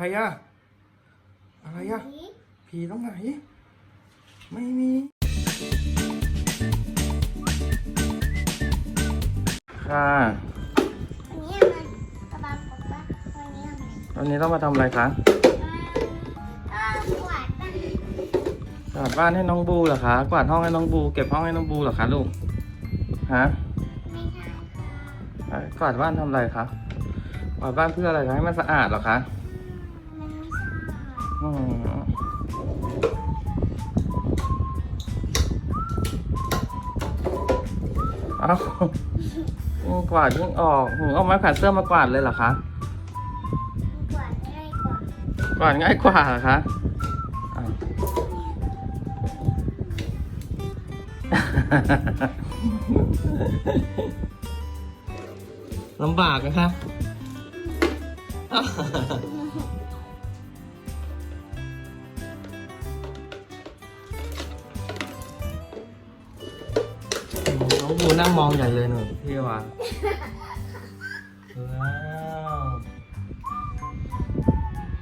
อะไรอะอะไรอะผีตรงไหน ไม่มีค่ะอันนี้มันกระบาบอกว่าวันนี้ทำไมตอนนี้ต้องมาทำอะไรคะก็กวาดบ้านกวาดบ้านให้น้องบูเหรอคะกวาดห้องให้น้องบูเก็บห้องให้น้องบูเหรอคะลูกฮะไม่ใช่เอ้ยกวาดบ้านทำอะไรคะกวาดบ้านเพื่ออะไรคะให้มันสะอาดเหรอคะมันไม่ใช่อืม เอ้ากวาดยิ่งออกหนูเอาไม้แขวนเสื้อมากวาดเลยเหรอคะ กวาดง่ายกว่ากวาดง่ายกว่าเหรอคะลำบากนะคะน้ องบูนั่งมองใหญ่เลยหนูพี่ว่าว้าว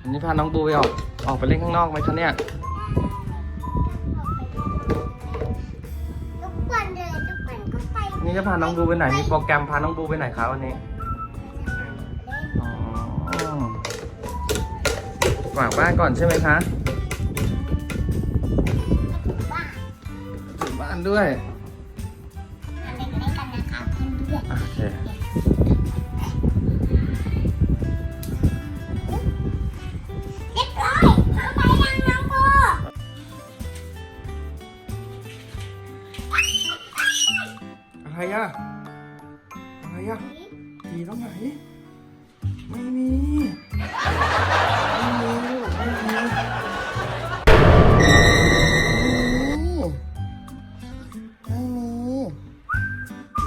อันนี้พาน้องบูไปออกออกไปเล่นข้างนอกไหมคะเนี่ยทุกวันเลยทุกวันก็ไปนี่จะพาน้องบูไปไหนมีโปรแกรมพาน้องบูไปไหนคะวันนี้อ๋อฝากบ้านก่อนใช่ไหมคะบ้านถึงบ้านด้วย โอเคๆเรียบร้อยข้าไปยังน้องโบอะไรอะอะไรอะผีตรงไหน ไม่มี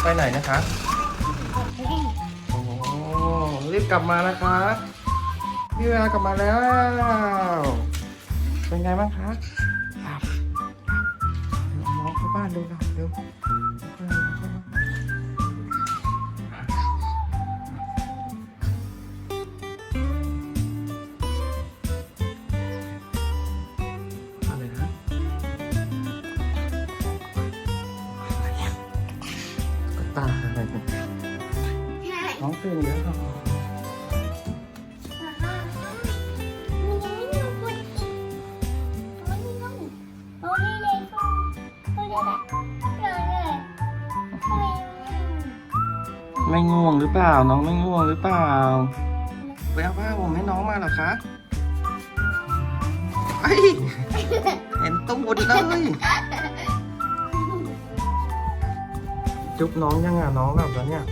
ไปไหนนะคะโอ้รีบกลับมานะคะพี่เวลากลับมาแล้ว เป็นไงบ้างคะครับน้องเข้าบ้านดูน่อยเร็ว ตาอะไรเนี่ยน้องตื่นเยอะหรอไม่ง่วงหรือเปล่า น้องไม่ง่วงหรือเปล่าไปเอาผ้าผมให้น้องมาเหรอคะไอยเห็นตุ้มหมดเลย จุ๊บน้องยังอะน้องหลับแล้วเนี่ย